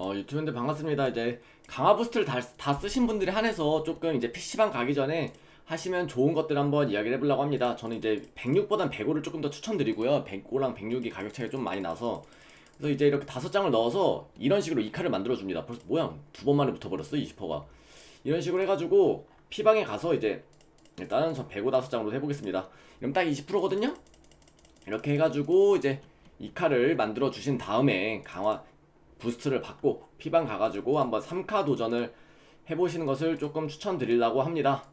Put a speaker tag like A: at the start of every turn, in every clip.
A: 어, 유튜브인데 반갑습니다. 이제 강화 부스트를 다, 다 쓰신 분들이 한해서 조금 이제 PC방 가기 전에 하시면 좋은 것들 한번 이야기를 해보려고 합니다. 저는 이제 106보단 105를 조금 더 추천드리고요. 105랑 106이 가격 차이가 좀 많이 나서 그래서 이제 이렇게 다섯 장을 넣어서 이런 식으로 이 칼을 만들어 줍니다. 벌써 뭐야? 두 번 만에 붙어버렸어 20%가. 이런 식으로 해가지고 P방에 가서 이제 일단은 저 105 다섯 장으로 해보겠습니다. 그럼 딱 20%거든요. 이렇게 해가지고 이제 이 칼을 만들어 주신 다음에 강화 부스트를 받고 피방 가가지고 한번 3카 도전을 해보시는 것을 조금 추천드리려고 합니다.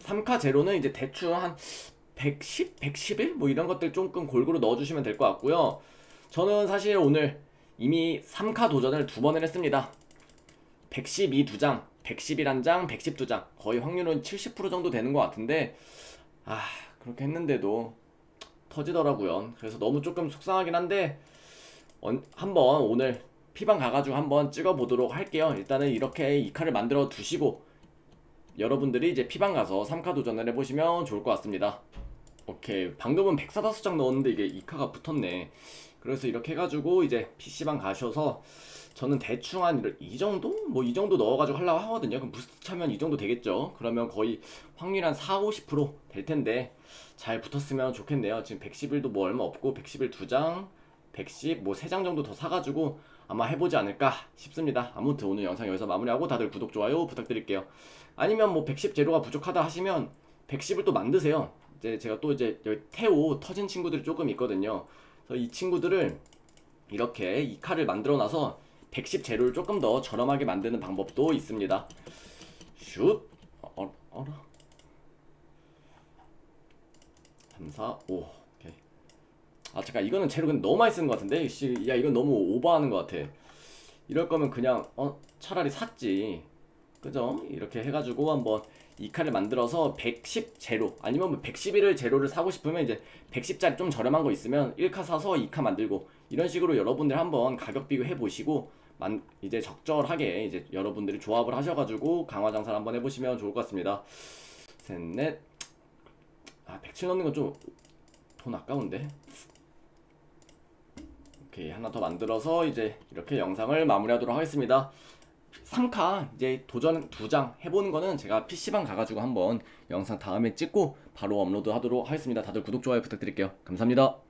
A: 삼카 제로는 이제 대충 한 110, 111? 뭐 이런 것들 조금 골고루 넣어주시면 될 것 같고요. 저는 사실 오늘 이미 3카 도전을 두 번을 했습니다. 112두 장, 111 장, 110두 장. 거의 확률은 70% 정도 되는 것 같은데, 아, 그렇게 했는데도 터지더라고요. 그래서 너무 조금 속상하긴 한데 언- 한번 오늘 피방 가가지고 한번 찍어보도록 할게요. 일단은 이렇게 이 칼을 만들어 두시고 여러분들이 이제 피방 가서 3카 도전을 해보시면 좋을 것 같습니다. 오케이 방금은 145장 넣었는데 이게 2카가 붙었네. 그래서 이렇게 해가지고 이제 PC방 가셔서 저는 대충 한 이 정도? 뭐 이 정도 넣어가지고 하려고 하거든요. 그럼 부스트 차면 이 정도 되겠죠. 그러면 거의 확률 한 4, 50%될 텐데 잘 붙었으면 좋겠네요. 지금 111도 뭐 얼마 없고 111두 장, 110뭐세장 정도 더 사가지고 아마 해보지 않을까 싶습니다. 아무튼 오늘 영상 여기서 마무리하고 다들 구독 좋아요 부탁드릴게요. 아니면 뭐 110 재료가 부족하다 하시면 110을 또 만드세요. 이제 제가 또 이제 여기 태오 터진 친구들이 조금 있거든요. 그래서 이 친구들을 이렇게 이 칼을 만들어 놔서 110 재료를 조금 더 저렴하게 만드는 방법도 있습니다. 슛, 어, 어, 어라. 3, 4, 5. 오케이. 아, 잠깐, 이거는 재료 근데 너무 많이 쓰는 것 같은데? 씨, 야, 이건 너무 오버하는 것 같아. 이럴 거면 그냥, 어, 차라리 샀지. 그죠? 이렇게 해가지고 한번 이 칼을 만들어서 110 제로, 아니면 뭐 111을 제로를 사고 싶으면 이제 110짜리 좀 저렴한 거 있으면 1카 사서 2카 만들고, 이런 식으로 여러분들 한번 가격 비교해 보시고, 만, 이제 적절하게 이제 여러분들이 조합을 하셔가지고 강화 장사를 한번 해보시면 좋을 것 같습니다. 셋, 넷, 아, 107 넣는 건 좀 돈 아까운데. 오케이, 하나 더 만들어서 이제 이렇게 영상을 마무리하도록 하겠습니다. 3카 이제 도전 두 장 해보는 거는 제가 PC방 가가지고 한번 영상 다음에 찍고 바로 업로드 하도록 하겠습니다. 다들 구독, 좋아요 부탁드릴게요. 감사합니다.